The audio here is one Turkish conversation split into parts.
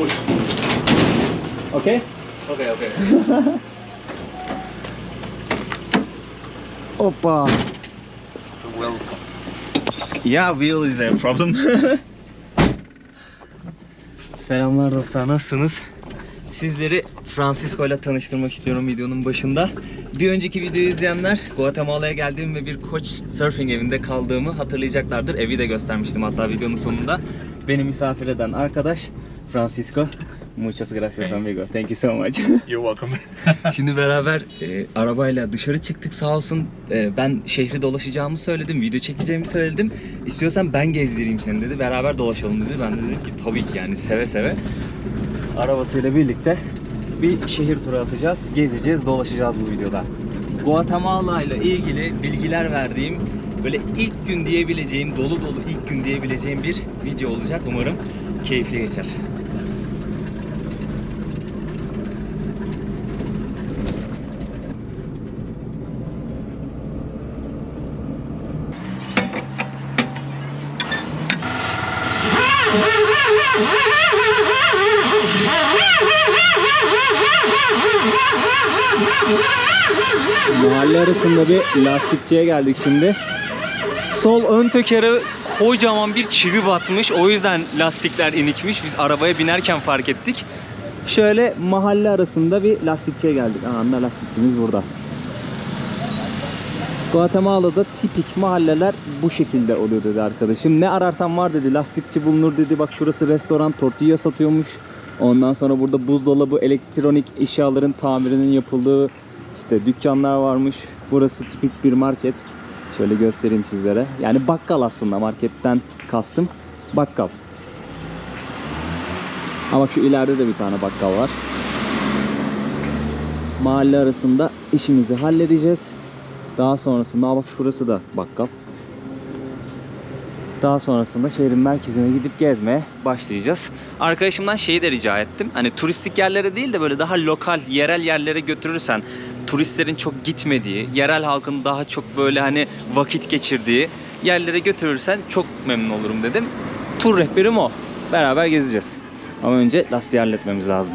push. Okay? Okay, okay. Hoppa. So welcome. Yeah, wheel is a problem. Selamlar dostlar, nasılsınız? Sizleri Francisco ile tanıştırmak istiyorum videonun başında. Bir önceki videoyu izleyenler Guatemala'ya geldiğim ve bir Koç Surfing evinde kaldığımı hatırlayacaklardır. Evi de göstermiştim hatta videonun sonunda. Beni misafir eden arkadaş Francisco. Muchas gracias amigo. Thank you so much. You're welcome. Şimdi beraber e, arabayla dışarı çıktık sağ olsun. E, ben şehri dolaşacağımı söyledim, video çekeceğimi söyledim. İstiyorsan ben gezdireyim seni dedi. Beraber dolaşalım dedi. Ben de dedim ki tabii ki yani seve seve. Arabasıyla birlikte bir şehir turu atacağız. Gezeceğiz, dolaşacağız bu videoda. Guatemala ile ilgili bilgiler verdiğim böyle ilk gün diyebileceğim, dolu dolu ilk gün diyebileceğim bir video olacak. Umarım keyifli geçer. Arasında bir lastikçiye geldik şimdi. Sol ön tekere kocaman bir çivi batmış. O yüzden lastikler inikmiş. Biz arabaya binerken fark ettik. Şöyle mahalle arasında bir lastikçiye geldik. Anında lastikçimiz burada. Guatemala'da tipik mahalleler bu şekilde oluyor dedi arkadaşım. Ne ararsan var dedi. Lastikçi bulunur dedi. Bak şurası restoran tortilla satıyormuş. Ondan sonra burada buzdolabı, elektronik eşyaların tamirinin yapıldığı işte dükkanlar varmış. Burası tipik bir market. Şöyle göstereyim sizlere. Yani bakkal aslında marketten kastım. Bakkal. Ama şu ileride de bir tane bakkal var. Mahalle arasında işimizi halledeceğiz. Daha sonrasında aa bak şurası da bakkal. Daha sonrasında şehrin merkezine gidip gezmeye başlayacağız. Arkadaşımdan şeyi de rica ettim. Hani turistik yerlere değil de böyle daha lokal, yerel yerlere götürürsen turistlerin çok gitmediği, yerel halkın daha çok böyle hani vakit geçirdiği yerlere götürürsen çok memnun olurum dedim. Tur rehberim o. Beraber gezeceğiz. Ama önce lastiği halletmemiz lazım.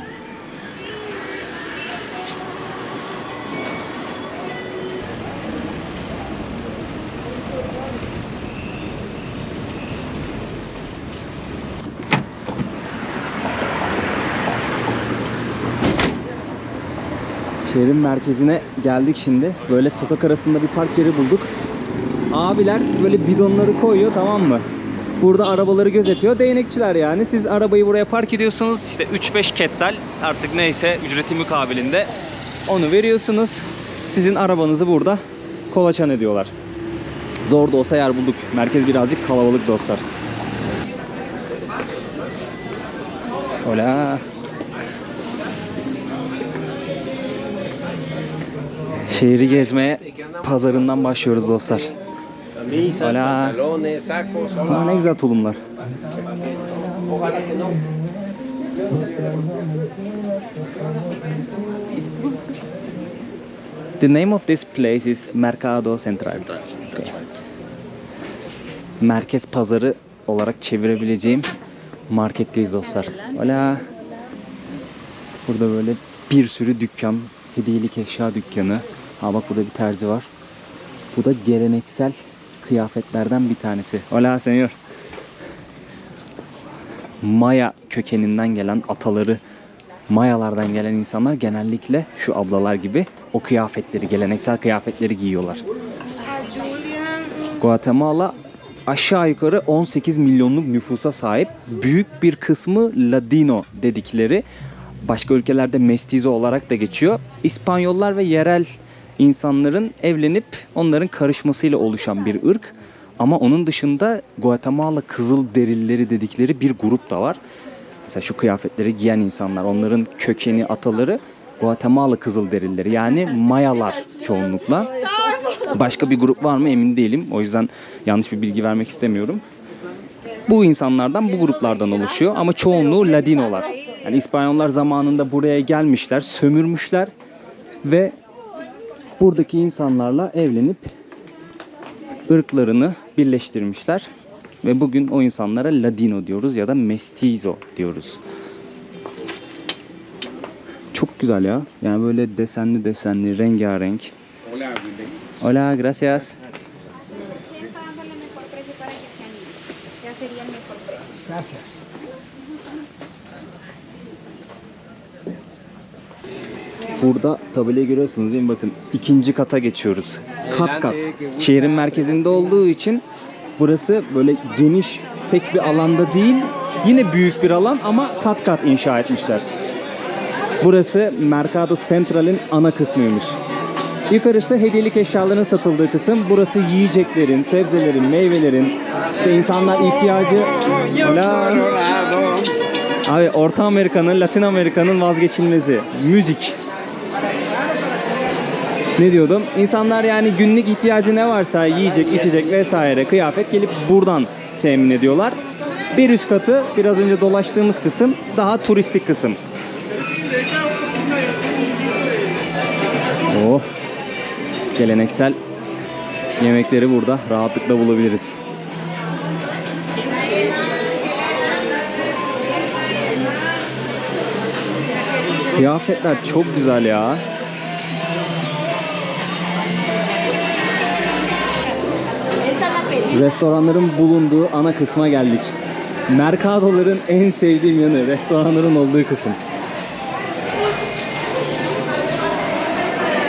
Şehrin merkezine geldik şimdi. Böyle sokak arasında bir park yeri bulduk. Abiler böyle bidonları koyuyor tamam mı? Burada arabaları gözetiyor. Değnekçiler yani. Siz arabayı buraya park ediyorsunuz. İşte 3-5 ketsel artık neyse ücreti mukabilinde onu veriyorsunuz. Sizin arabanızı burada kolaçan ediyorlar. Zor da olsa yer bulduk. Merkez birazcık kalabalık dostlar. Hola. Şehri gezmeye pazarından başlıyoruz dostlar. Hola. Aa, ne güzel tulumlar. The name of this place is Mercado Central. Okay. Merkez pazarı olarak çevirebileceğim marketteyiz dostlar. Hola. Burada böyle bir sürü dükkan, hediyelik eşya dükkanı. Ha bak burada bir terzi var. Bu da geleneksel kıyafetlerden bir tanesi. Hola señor. Maya kökeninden gelen ataları Mayalardan gelen insanlar genellikle şu ablalar gibi o kıyafetleri, geleneksel kıyafetleri giyiyorlar. Guatemala aşağı yukarı 18 milyonluk nüfusa sahip. Büyük bir kısmı Ladino dedikleri başka ülkelerde mestizo olarak da geçiyor. İspanyollar ve yerel insanların evlenip onların karışmasıyla oluşan bir ırk. Ama onun dışında Guatemala kızıl derilleri dedikleri bir grup da var. Mesela şu kıyafetleri giyen insanlar, onların kökeni, ataları Guatemala Kızılderilileri yani Mayalar çoğunlukla. Başka bir grup var mı emin değilim. O yüzden yanlış bir bilgi vermek istemiyorum. Bu insanlardan, bu gruplardan oluşuyor ama çoğunluğu Ladinolar. Yani İspanyollar zamanında buraya gelmişler, sömürmüşler ve buradaki insanlarla evlenip ırklarını birleştirmişler. Ve bugün o insanlara Ladino diyoruz ya da Mestizo diyoruz. güzel ya. Yani böyle desenli desenli, rengarenk. Hola, gracias. Siempre Burada tabelayı görüyorsunuz değil mi? Bakın ikinci kata geçiyoruz. Kat kat. Şehrin merkezinde olduğu için burası böyle geniş tek bir alanda değil. Yine büyük bir alan ama kat kat inşa etmişler. Burası Mercado Central'in ana kısmıymış. Yukarısı hediyelik eşyaların satıldığı kısım. Burası yiyeceklerin, sebzelerin, meyvelerin, işte insanlar ihtiyacı... Hola. Abi Orta Amerika'nın, Latin Amerika'nın vazgeçilmezi. Müzik. Ne diyordum? İnsanlar yani günlük ihtiyacı ne varsa yiyecek, içecek vesaire, kıyafet gelip buradan temin ediyorlar. Bir üst katı biraz önce dolaştığımız kısım daha turistik kısım. Oh. Geleneksel yemekleri burada rahatlıkla bulabiliriz. Kıyafetler çok güzel ya. Restoranların bulunduğu ana kısma geldik. Mercado'ların en sevdiğim yanı restoranların olduğu kısım.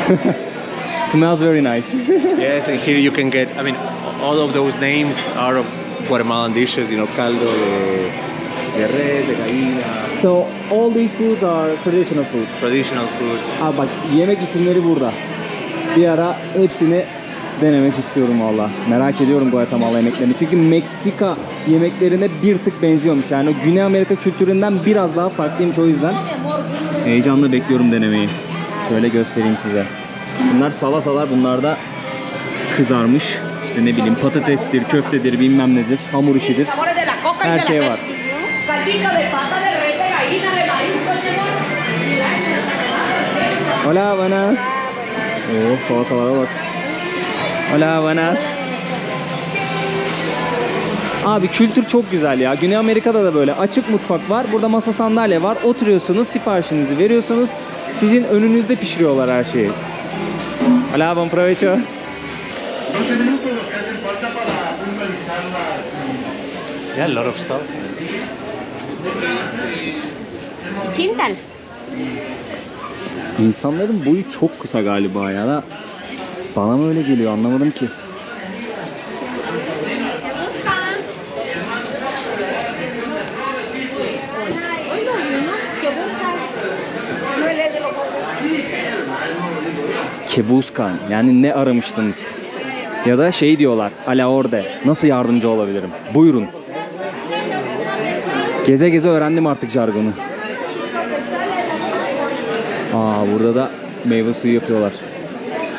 Smells very nice. Yes, and here you can get, I mean, all of those names are of Guatemalan dishes, you know, caldo de, de res, de gallina, so all these foods are traditional food. traditional food. Abi bak yemek isimleri burada. Bir ara hepsini denemek istiyorum valla. Merak ediyorum Guatemala yemeklerini. Çünkü Meksika yemeklerine bir tık benziyormuş. Yani Güney Amerika kültüründen biraz daha farklıymış o yüzden. Heyecanla bekliyorum denemeyi. Şöyle göstereyim size. Bunlar salatalar, bunlar da kızarmış. İşte ne bileyim patatestir, köftedir, bilmem nedir, hamur işidir. Her şey var. Hola, buenas. Oo, salatalara bak. Hola, buenas. Abi kültür çok güzel ya. Güney Amerika'da da böyle açık mutfak var. Burada masa sandalye var. Oturuyorsunuz, siparişinizi veriyorsunuz. Sizin önünüzde pişiriyorlar her şeyi. Hola, buen provecho. Yeah, a lot of stuff. Chintal. İnsanların boyu çok kısa galiba ya bana mı öyle geliyor anlamadım ki. Kebuskan yani ne aramıştınız? Ya da şey diyorlar ala orde nasıl yardımcı olabilirim? Buyurun. Geze geze öğrendim artık jargonu. Aa burada da meyve suyu yapıyorlar.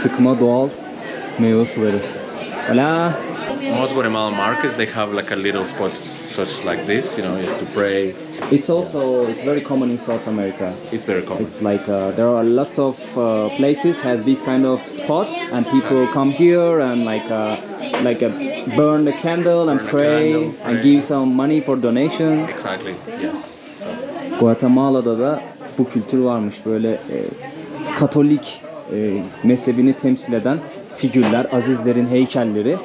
Sıkma doğal meyve suları. Hola. Most Guatemalan markets, they have like a little spots such like this, you know, just to pray. It's also it's very common in South America. It's very common. It's like uh, there are lots of uh, places has this kind of spot, and people come here and like uh, like uh, burn the candle and Burn pray candle, and give some money for donation. Exactly, yes. So, Guatemala'da da bu kültür varmış böyle e, Katolik e, mezhebini temsil eden figürler, azizlerin heykelleri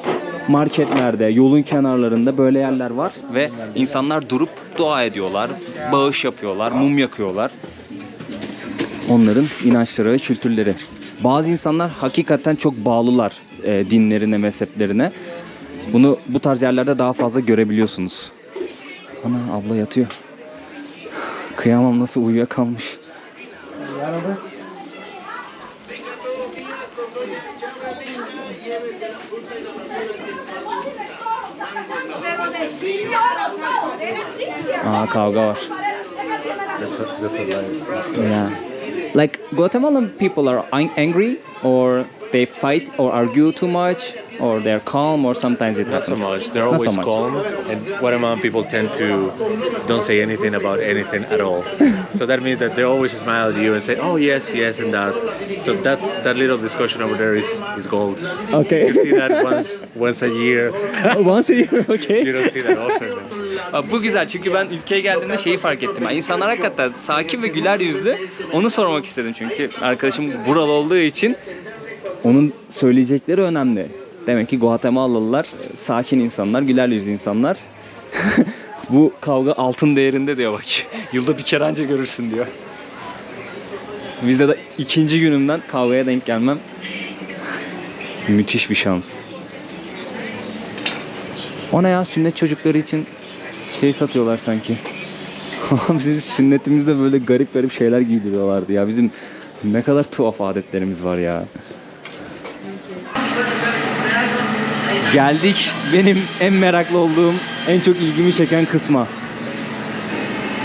marketlerde, yolun kenarlarında böyle yerler var ve insanlar durup dua ediyorlar, bağış yapıyorlar, mum yakıyorlar. Onların inançları kültürleri. Bazı insanlar hakikaten çok bağlılar e, dinlerine, mezheplerine. Bunu bu tarz yerlerde daha fazla görebiliyorsunuz. Ana abla yatıyor. Kıyamam nasıl uyuyakalmış. Aa Ah, kavga var. that's a, that's a lie. Yeah. Like Guatemalan people are angry or they fight or argue too much or they're calm or sometimes it Not so happens? much. They're Not so always much. calm, and Guatemalan people tend to don't say anything about anything at all. so that means that they always smile at you and say, "Oh yes, yes," and that. So that that little discussion over there is is gold. Okay. You see that once once a year. Once a year, okay. you don't see that often. Bu güzel çünkü ben ülkeye geldiğimde şeyi fark ettim. Yani insanlar hakikaten sakin ve güler yüzlü. Onu sormak istedim çünkü arkadaşım buralı olduğu için onun söyleyecekleri önemli. Demek ki Guatemalalılar e, sakin insanlar, güler yüzlü insanlar. bu kavga altın değerinde diyor bak. Yılda bir kere anca görürsün diyor. Bizde de ikinci günümden kavgaya denk gelmem müthiş bir şans. O ne ya sünnet çocukları için şey satıyorlar sanki. Bizim sünnetimizde böyle garip garip şeyler giydiriyorlardı ya. Bizim ne kadar tuhaf adetlerimiz var ya. Geldik benim en meraklı olduğum, en çok ilgimi çeken kısma.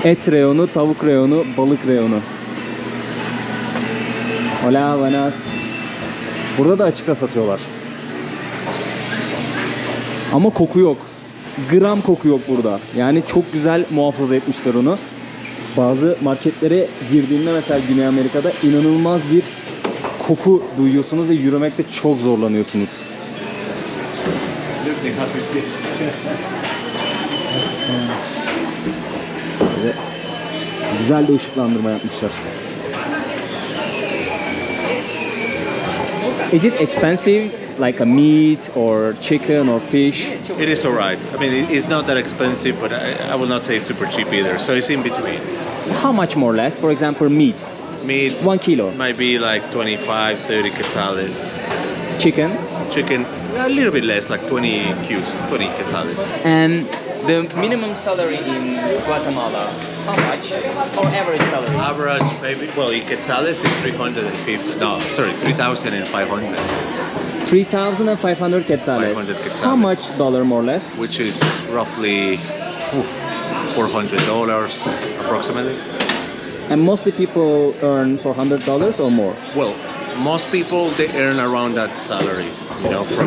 Et reyonu, tavuk reyonu, balık reyonu. Hola, buenas. Burada da açıkta satıyorlar. Ama koku yok. Gram koku yok burada. Yani çok güzel muhafaza etmişler onu. Bazı marketlere girdiğinde mesela Güney Amerika'da inanılmaz bir koku duyuyorsunuz ve yürümekte çok zorlanıyorsunuz. Böyle güzel de ışıklandırma yapmışlar. Is it expensive like a meat or chicken or fish? It is alright. I mean, it's not that expensive, but I, I will not say super cheap either. So it's in between. How much more or less? For example, meat, Meat one kilo. might be like 25, 30 quetzales. Chicken Chicken, a little bit less, like 20 cues, 20 quetzales. and the minimum salary in Guatemala. How much? Or average salary? Average, maybe, well, in quetzales is 350, no, sorry, 3,500, 3,500 quetzales. 500 quetzales. How much dollar more or less? which is roughly $400 approximately. And mostly people earn $400 or more. Well, most people, they earn around that salary, you know, from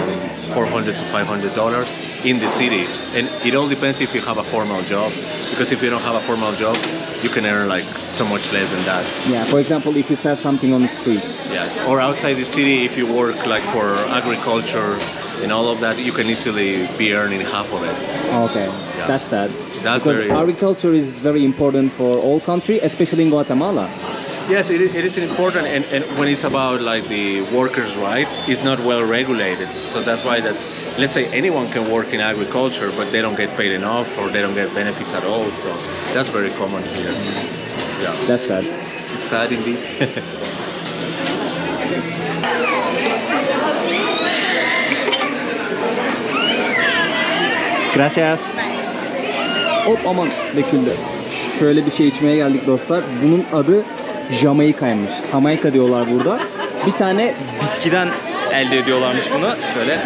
400 to $500 in the city. And it all depends if you have a formal job, because if you don't have a formal job, you can earn like so much less than that. Yeah, for example, if you sell something on the street. Yes. Or outside the city, if you work like for agriculture and all of that, you can easily be earning half of it. Okay, Yeah. that's sad. That's because very- agriculture is very important for all country, especially in Guatemala. Yes, it, is- it is important, and, and when it's about like the workers' right, it's not well regulated. So that's why that, let's say anyone can work in agriculture, but they don't get paid enough or they don't get benefits at all. So that's very common here. Yeah, That's sad. it's sad indeed. Gracias. Hop aman döküldü. Şöyle bir şey içmeye geldik dostlar. Bunun adı Jamaika'ymış. Jamaika diyorlar burada. Bir tane bitkiden elde ediyorlarmış bunu. Şöyle.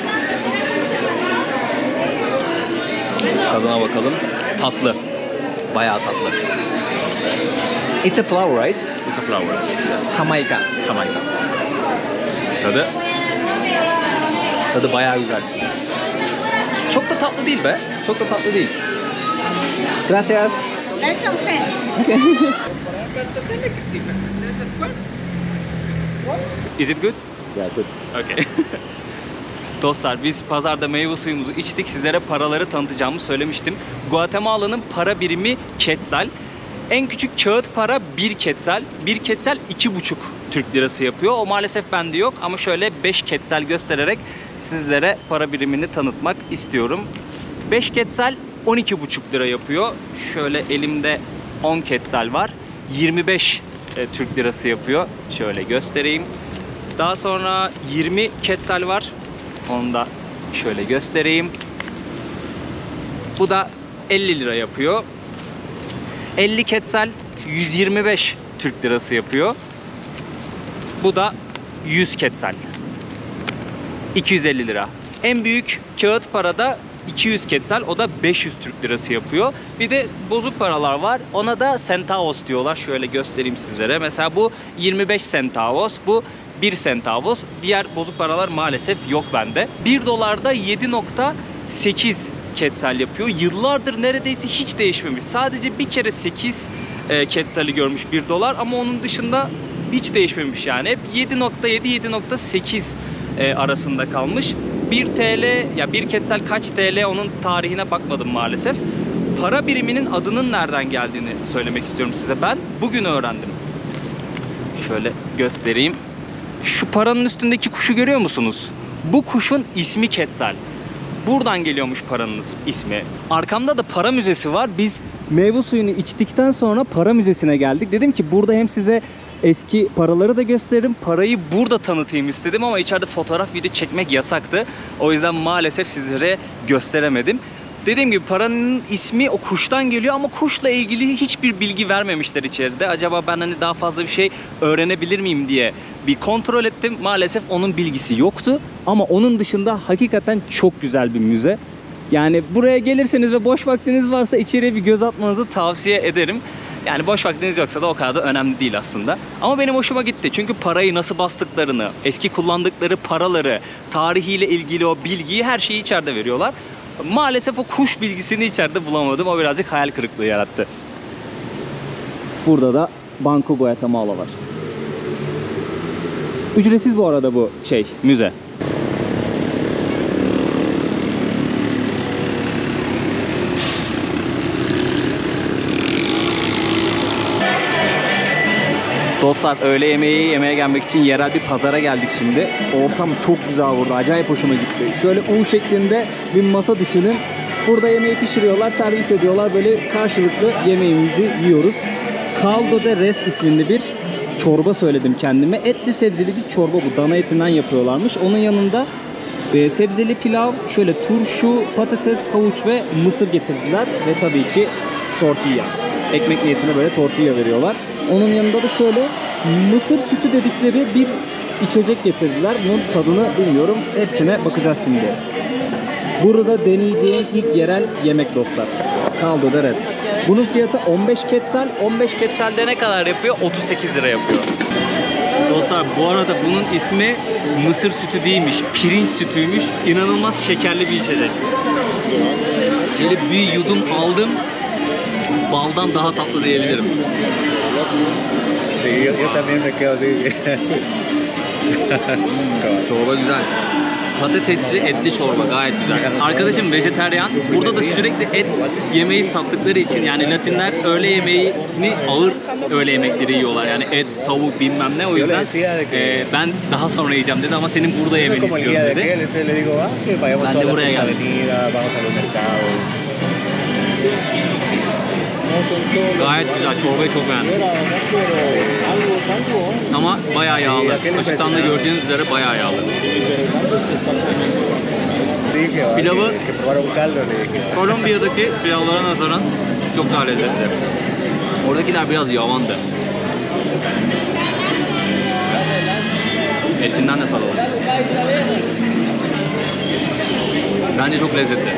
Tadına bakalım. Tatlı. Bayağı tatlı. It's a flower, right? it's a flower. Yes. Jamaika. Jamaica. Tadı? Tadı bayağı güzel. Çok da tatlı değil be. Çok da tatlı değil. Gracias. That's okay. Is it good? Yeah, good. Okay. Dostlar biz pazarda meyve suyumuzu içtik. Sizlere paraları tanıtacağımı söylemiştim. Guatemala'nın para birimi Quetzal. En küçük kağıt para 1 Quetzal. 1 Quetzal 2,5 Türk lirası yapıyor. O maalesef bende yok ama şöyle 5 Quetzal göstererek sizlere para birimini tanıtmak istiyorum. 5 Quetzal 12,5 lira yapıyor. Şöyle elimde 10 Quetzal var. 25 e, Türk lirası yapıyor. Şöyle göstereyim. Daha sonra 20 Quetzal var. Onu da şöyle göstereyim. Bu da 50 lira yapıyor. 50 Quetzal 125 Türk lirası yapıyor. Bu da 100 Quetzal. 250 lira. En büyük kağıt parada 200 Quetzal o da 500 Türk lirası yapıyor. Bir de bozuk paralar var. Ona da centavos diyorlar. Şöyle göstereyim sizlere. Mesela bu 25 centavos, bu 1 centavos. Diğer bozuk paralar maalesef yok bende. 1 dolarda 7.8 ketsel yapıyor. Yıllardır neredeyse hiç değişmemiş. Sadece bir kere 8 e, ketseli görmüş 1 dolar ama onun dışında hiç değişmemiş yani. Hep 7.7-7.8 e, arasında kalmış. 1 TL ya 1 ketsel kaç TL onun tarihine bakmadım maalesef. Para biriminin adının nereden geldiğini söylemek istiyorum size. Ben bugün öğrendim. Şöyle göstereyim. Şu paranın üstündeki kuşu görüyor musunuz? Bu kuşun ismi Quetzal. Buradan geliyormuş paranın ismi. Arkamda da para müzesi var. Biz meyve suyunu içtikten sonra para müzesine geldik. Dedim ki burada hem size eski paraları da gösteririm. Parayı burada tanıtayım istedim ama içeride fotoğraf video çekmek yasaktı. O yüzden maalesef sizlere gösteremedim. Dediğim gibi paranın ismi o kuştan geliyor ama kuşla ilgili hiçbir bilgi vermemişler içeride. Acaba ben hani daha fazla bir şey öğrenebilir miyim diye bir kontrol ettim. Maalesef onun bilgisi yoktu. Ama onun dışında hakikaten çok güzel bir müze. Yani buraya gelirseniz ve boş vaktiniz varsa içeriye bir göz atmanızı tavsiye ederim. Yani boş vaktiniz yoksa da o kadar da önemli değil aslında. Ama benim hoşuma gitti. Çünkü parayı nasıl bastıklarını, eski kullandıkları paraları, tarihiyle ilgili o bilgiyi her şeyi içeride veriyorlar. Maalesef o kuş bilgisini içeride bulamadım. O birazcık hayal kırıklığı yarattı. Burada da Banco Guatemala var. Ücretsiz bu arada bu şey, müze. Dostlar öğle yemeği yemeye gelmek için yerel bir pazara geldik şimdi. Ortam çok güzel burada. Acayip hoşuma gitti. Şöyle U şeklinde bir masa düşünün. Burada yemeği pişiriyorlar, servis ediyorlar. Böyle karşılıklı yemeğimizi yiyoruz. Caldo de Res isminde bir çorba söyledim kendime. Etli sebzeli bir çorba bu. Dana etinden yapıyorlarmış. Onun yanında e, sebzeli pilav, şöyle turşu, patates, havuç ve mısır getirdiler. Ve tabii ki tortilla. Ekmek niyetine böyle tortilla veriyorlar. Onun yanında da şöyle mısır sütü dedikleri bir içecek getirdiler. Bunun tadını bilmiyorum. Hepsine bakacağız şimdi. Burada deneyeceğim ilk yerel yemek dostlar. Caldo de res. Bunun fiyatı 15 ketsel. 15 ketselde ne kadar yapıyor? 38 lira yapıyor. Dostlar bu arada bunun ismi mısır sütü değilmiş. Pirinç sütüymüş. İnanılmaz şekerli bir içecek. Şöyle bir yudum aldım. Baldan daha tatlı diyebilirim. Sí, yo, yo también me quedo así. Çorba güzel. Patatesli etli çorba gayet güzel. Arkadaşım vejeteryan. Burada da sürekli et yemeği sattıkları için yani Latinler öğle yemeğini ağır öğle yemekleri yiyorlar. Yani et, tavuk bilmem ne. O yüzden e, ben daha sonra yiyeceğim dedi ama senin burada yemeni istiyorum dedi. ah, Ben de buraya geldim. Gayet güzel. Çorbayı çok beğendim. Ama bayağı yağlı. Açıktan da gördüğünüz üzere bayağı yağlı. Pilavı-. Kolombiya'daki pilavlara nazaran çok daha lezzetli. Oradakiler biraz yavandı. Etinden de tadalım. Bence çok lezzetli.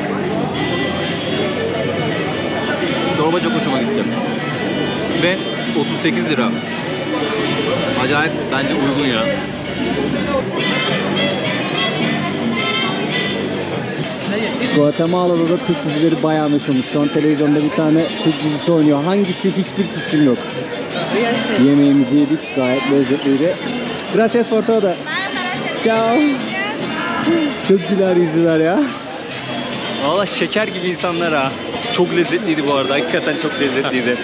Çorba çok hoşuma gitti. Ve 38 lira. Acayip bence uygun ya. Guatemala'da da Türk dizileri bayağı meşhurmuş. Şu an televizyonda bir tane Türk dizisi oynuyor. Hangisi hiçbir fikrim yok. Yemeğimizi yedik. Gayet lezzetliydi. Gracias por todo. Ciao. Çok güler yüzlüler ya. Valla şeker gibi insanlar ha. Çok lezzetliydi bu arada. Hakikaten çok lezzetliydi.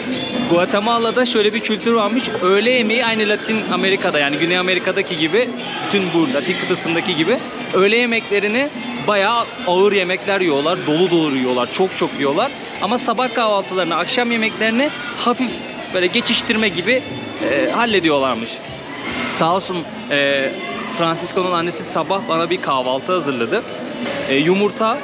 Guatemala'da şöyle bir kültür varmış. Öğle yemeği aynı Latin Amerika'da yani Güney Amerika'daki gibi bütün bu Latin kıtasındaki gibi öğle yemeklerini bayağı ağır yemekler yiyorlar. Dolu dolu yiyorlar. Çok çok yiyorlar. Ama sabah kahvaltılarını, akşam yemeklerini hafif böyle geçiştirme gibi e, hallediyorlarmış. Sağ olsun e, Francisco'nun annesi sabah bana bir kahvaltı hazırladı. E, yumurta,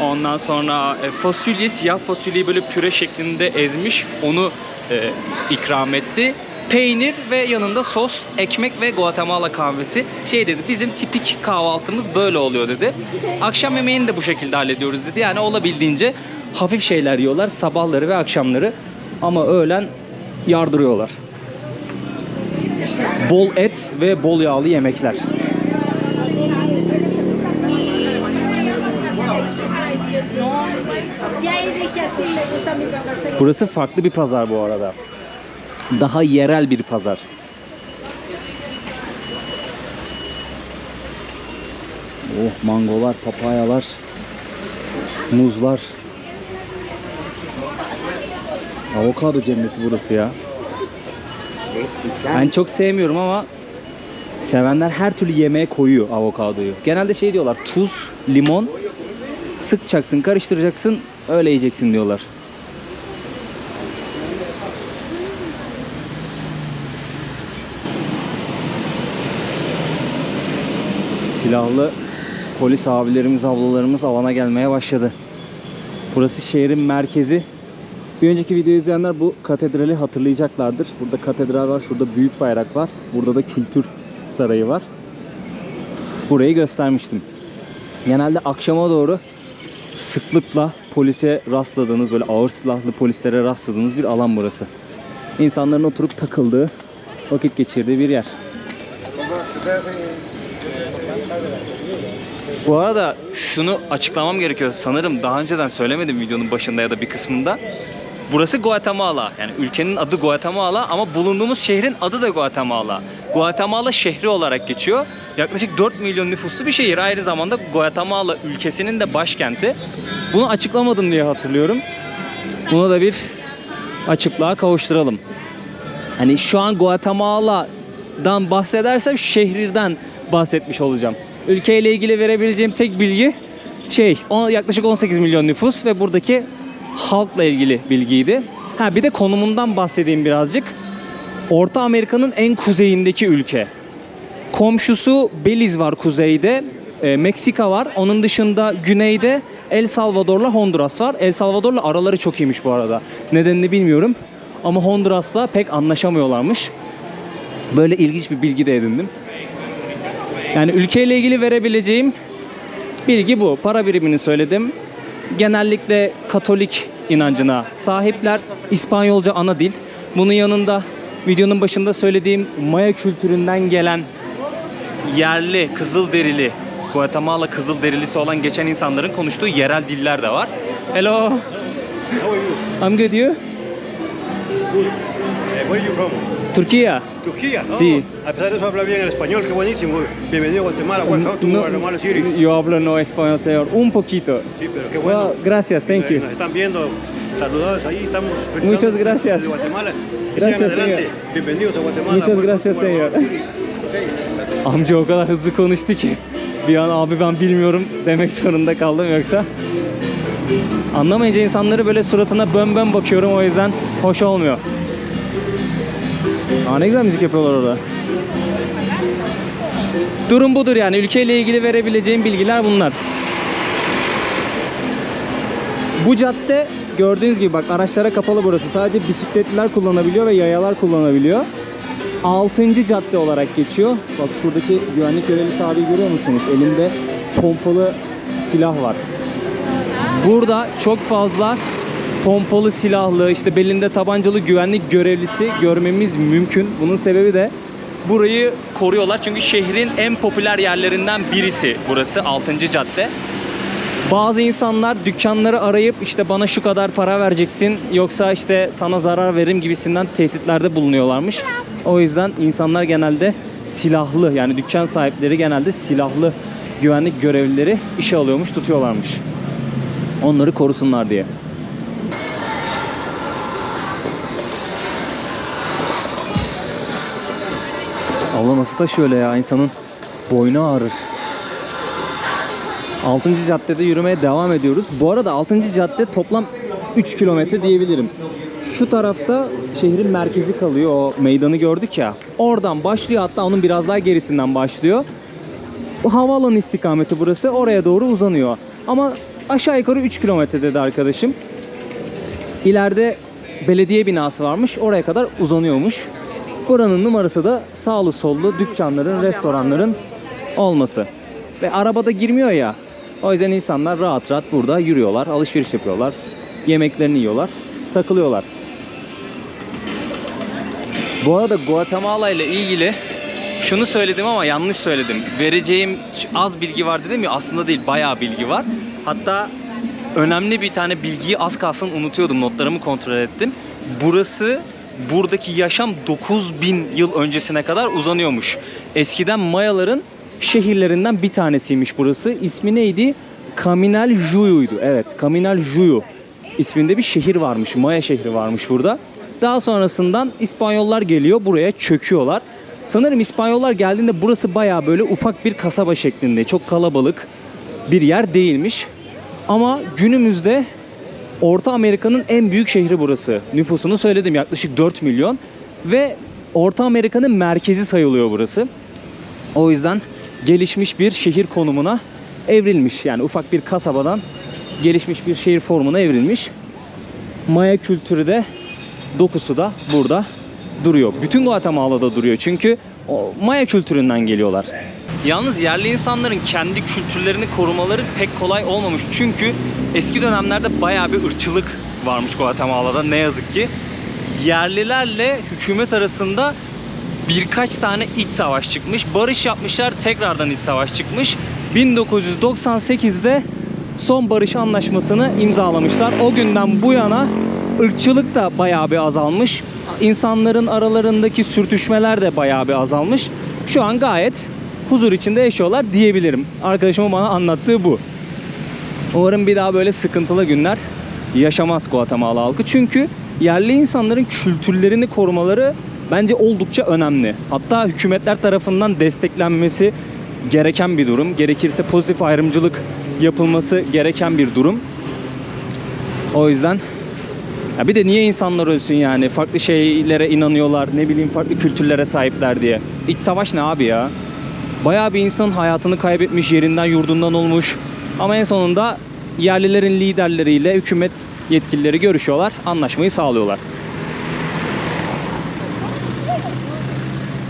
ondan sonra e, fasulye, siyah fasulyeyi böyle püre şeklinde ezmiş. Onu e, ikram etti. Peynir ve yanında sos, ekmek ve Guatemala kahvesi. Şey dedi, bizim tipik kahvaltımız böyle oluyor dedi. Akşam yemeğini de bu şekilde hallediyoruz dedi. Yani olabildiğince hafif şeyler yiyorlar sabahları ve akşamları. Ama öğlen yardırıyorlar. Bol et ve bol yağlı yemekler. Burası farklı bir pazar bu arada. Daha yerel bir pazar. Oh mangolar, papayalar, muzlar. Avokado cenneti burası ya. Ben çok sevmiyorum ama sevenler her türlü yemeğe koyuyor avokadoyu. Genelde şey diyorlar tuz, limon sıkacaksın, karıştıracaksın, öyle yiyeceksin diyorlar. silahlı polis abilerimiz, ablalarımız alana gelmeye başladı. Burası şehrin merkezi. Bir önceki videoyu izleyenler bu katedrali hatırlayacaklardır. Burada katedral var, şurada büyük bayrak var. Burada da kültür sarayı var. Burayı göstermiştim. Genelde akşama doğru sıklıkla polise rastladığınız, böyle ağır silahlı polislere rastladığınız bir alan burası. İnsanların oturup takıldığı, vakit geçirdiği bir yer. Bu arada şunu açıklamam gerekiyor. Sanırım daha önceden söylemedim videonun başında ya da bir kısmında. Burası Guatemala. Yani ülkenin adı Guatemala ama bulunduğumuz şehrin adı da Guatemala. Guatemala şehri olarak geçiyor. Yaklaşık 4 milyon nüfuslu bir şehir. Aynı zamanda Guatemala ülkesinin de başkenti. Bunu açıklamadım diye hatırlıyorum. Bunu da bir açıklığa kavuşturalım. Hani şu an Guatemala'dan bahsedersem şehirden bahsetmiş olacağım. Ülkeyle ilgili verebileceğim tek bilgi şey yaklaşık 18 milyon nüfus ve buradaki halkla ilgili bilgiydi. Ha bir de konumundan bahsedeyim birazcık. Orta Amerika'nın en kuzeyindeki ülke. Komşusu Belize var kuzeyde. e, Meksika var. Onun dışında güneyde El Salvador'la Honduras var. El Salvador'la araları çok iyiymiş bu arada. Nedenini bilmiyorum. Ama Honduras'la pek anlaşamıyorlarmış. Böyle ilginç bir bilgi de edindim. Yani ülkeyle ilgili verebileceğim bilgi bu. Para birimini söyledim. Genellikle Katolik inancına sahipler. İspanyolca ana dil. Bunun yanında videonun başında söylediğim Maya kültüründen gelen yerli Kızılderili Guatemala Kızılderilisi olan geçen insanların konuştuğu yerel diller de var. Hello. I'm good you? Eh, where are you from? Turquía. Turquía. Oh, Sí. A pesar de eso habla bien el español, qué buenísimo. Bienvenido a Guatemala. Welcome to No, Guatemala City. yo hablo no español, señor. Un poquito. Sí, pero qué bueno. Well, gracias, thank you. Nos están viendo. Saludados ahí, estamos. Muchas gracias. De Guatemala. Gracias, señor. Bienvenidos a Guatemala. Muchas gracias, señor. Amca o kadar hızlı konuştu ki bir an abi ben bilmiyorum demek zorunda kaldım yoksa anlamayınca insanları böyle suratına bön bön bakıyorum o yüzden hoş olmuyor. Aa ne güzel müzik yapıyorlar orada. Durum budur yani ülkeyle ilgili verebileceğim bilgiler bunlar. Bu cadde gördüğünüz gibi bak araçlara kapalı burası. Sadece bisikletliler kullanabiliyor ve yayalar kullanabiliyor. 6. cadde olarak geçiyor. Bak şuradaki güvenlik görevlisi abi görüyor musunuz? Elinde pompalı silah var. Burada çok fazla pompalı silahlı, işte belinde tabancalı güvenlik görevlisi görmemiz mümkün. Bunun sebebi de burayı koruyorlar. Çünkü şehrin en popüler yerlerinden birisi burası 6. cadde. Bazı insanlar dükkanları arayıp işte bana şu kadar para vereceksin yoksa işte sana zarar veririm gibisinden tehditlerde bulunuyorlarmış. O yüzden insanlar genelde silahlı yani dükkan sahipleri genelde silahlı güvenlik görevlileri işe alıyormuş, tutuyorlarmış. Onları korusunlar diye. Allah nasıl da şöyle ya insanın boynu ağrır. 6. caddede yürümeye devam ediyoruz. Bu arada 6. cadde toplam 3 kilometre diyebilirim. Şu tarafta şehrin merkezi kalıyor. O meydanı gördük ya. Oradan başlıyor hatta onun biraz daha gerisinden başlıyor. Bu havaalanı istikameti burası. Oraya doğru uzanıyor. Ama aşağı yukarı 3 kilometre dedi arkadaşım. İleride belediye binası varmış. Oraya kadar uzanıyormuş. Buranın numarası da sağlı sollu dükkanların, restoranların olması. Ve arabada girmiyor ya. O yüzden insanlar rahat rahat burada yürüyorlar, alışveriş yapıyorlar, yemeklerini yiyorlar, takılıyorlar. Bu arada Guatemala ile ilgili şunu söyledim ama yanlış söyledim. Vereceğim az bilgi var dedim ya aslında değil bayağı bilgi var. Hatta önemli bir tane bilgiyi az kalsın unutuyordum. Notlarımı kontrol ettim. Burası buradaki yaşam 9000 yıl öncesine kadar uzanıyormuş. Eskiden Mayaların şehirlerinden bir tanesiymiş burası. İsmi neydi? Caminal Juyu'ydu. Evet, Caminal Juyu isminde bir şehir varmış. Maya şehri varmış burada. Daha sonrasından İspanyollar geliyor buraya çöküyorlar. Sanırım İspanyollar geldiğinde burası bayağı böyle ufak bir kasaba şeklinde. Çok kalabalık bir yer değilmiş. Ama günümüzde Orta Amerika'nın en büyük şehri burası. Nüfusunu söyledim yaklaşık 4 milyon. Ve Orta Amerika'nın merkezi sayılıyor burası. O yüzden gelişmiş bir şehir konumuna evrilmiş. Yani ufak bir kasabadan gelişmiş bir şehir formuna evrilmiş. Maya kültürü de dokusu da burada duruyor. Bütün Guatemala'da duruyor çünkü o Maya kültüründen geliyorlar. Yalnız yerli insanların kendi kültürlerini korumaları pek kolay olmamış. Çünkü eski dönemlerde bayağı bir ırkçılık varmış Guatemala'da ne yazık ki. Yerlilerle hükümet arasında birkaç tane iç savaş çıkmış. Barış yapmışlar, tekrardan iç savaş çıkmış. 1998'de son barış anlaşmasını imzalamışlar. O günden bu yana ırkçılık da bayağı bir azalmış. İnsanların aralarındaki sürtüşmeler de bayağı bir azalmış. Şu an gayet huzur içinde yaşıyorlar diyebilirim. Arkadaşımın bana anlattığı bu. Umarım bir daha böyle sıkıntılı günler yaşamaz Guatemala halkı. Çünkü yerli insanların kültürlerini korumaları bence oldukça önemli. Hatta hükümetler tarafından desteklenmesi gereken bir durum. Gerekirse pozitif ayrımcılık yapılması gereken bir durum. O yüzden ya bir de niye insanlar ölsün yani? Farklı şeylere inanıyorlar, ne bileyim farklı kültürlere sahipler diye. İç savaş ne abi ya? Bayağı bir insan hayatını kaybetmiş, yerinden yurdundan olmuş. Ama en sonunda yerlilerin liderleriyle hükümet yetkilileri görüşüyorlar, anlaşmayı sağlıyorlar.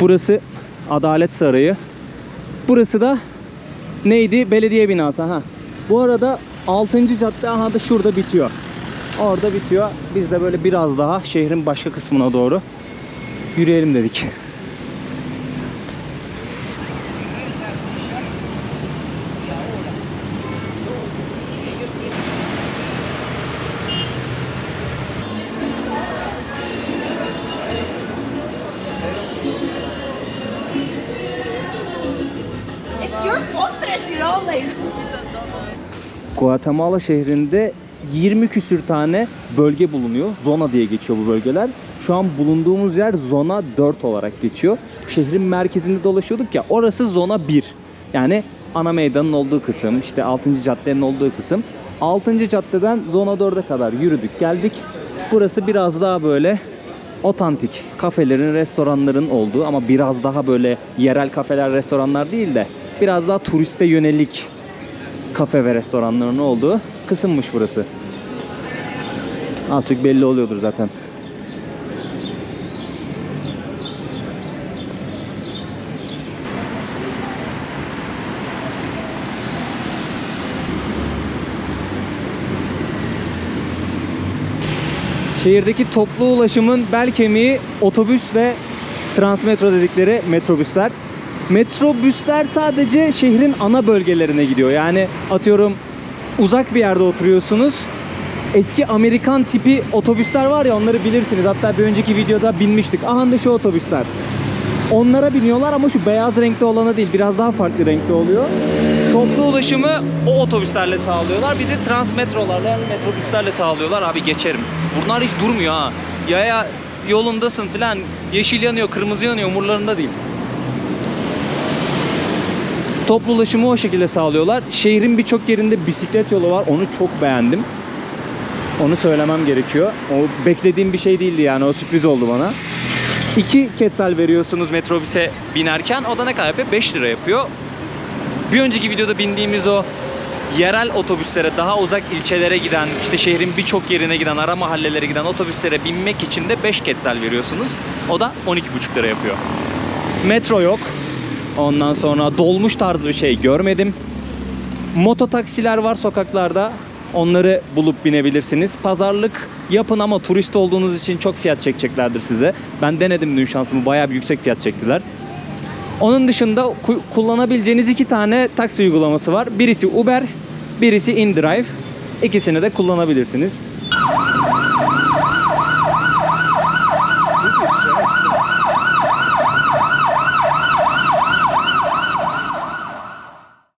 Burası Adalet Sarayı. Burası da neydi? Belediye binası. Ha. Bu arada 6. cadde aha da şurada bitiyor. Orada bitiyor. Biz de böyle biraz daha şehrin başka kısmına doğru yürüyelim dedik. It's your postres, you know, like. Guatemala şehrinde 20 küsür tane bölge bulunuyor. Zona diye geçiyor bu bölgeler. Şu an bulunduğumuz yer zona 4 olarak geçiyor. Şehrin merkezinde dolaşıyorduk ya orası zona 1. Yani ana meydanın olduğu kısım, işte 6. caddenin olduğu kısım. 6. caddeden zona 4'e kadar yürüdük geldik. Burası biraz daha böyle otantik kafelerin, restoranların olduğu ama biraz daha böyle yerel kafeler, restoranlar değil de biraz daha turiste yönelik kafe ve restoranların olduğu kısımmış burası. Az çok belli oluyordur zaten. Şehirdeki toplu ulaşımın bel kemiği otobüs ve transmetro dedikleri metrobüsler. Metrobüsler sadece şehrin ana bölgelerine gidiyor. Yani atıyorum uzak bir yerde oturuyorsunuz. Eski Amerikan tipi otobüsler var ya onları bilirsiniz. Hatta bir önceki videoda binmiştik. Aha da şu otobüsler. Onlara biniyorlar ama şu beyaz renkte olana değil. Biraz daha farklı renkte oluyor. Toplu ulaşımı o otobüslerle sağlıyorlar. Bir de transmetrolarla yani metrobüslerle sağlıyorlar. Abi geçerim. Bunlar hiç durmuyor ha. Yaya yolundasın filan. Yeşil yanıyor, kırmızı yanıyor. Umurlarında değil. Toplu ulaşımı o şekilde sağlıyorlar. Şehrin birçok yerinde bisiklet yolu var. Onu çok beğendim. Onu söylemem gerekiyor. O beklediğim bir şey değildi yani. O sürpriz oldu bana. 2 ketsel veriyorsunuz metrobüse binerken. O da ne kadar yapıyor? 5 lira yapıyor. Bir önceki videoda bindiğimiz o yerel otobüslere, daha uzak ilçelere giden, işte şehrin birçok yerine giden, ara mahallelere giden otobüslere binmek için de 5 ketsel veriyorsunuz. O da 12,5 lira yapıyor. Metro yok. Ondan sonra dolmuş tarzı bir şey görmedim. Moto taksiler var sokaklarda. Onları bulup binebilirsiniz. Pazarlık yapın ama turist olduğunuz için çok fiyat çekeceklerdir size. Ben denedim dün şansımı. Bayağı bir yüksek fiyat çektiler. Onun dışında ku- kullanabileceğiniz iki tane taksi uygulaması var. Birisi Uber, birisi InDrive. İkisini de kullanabilirsiniz.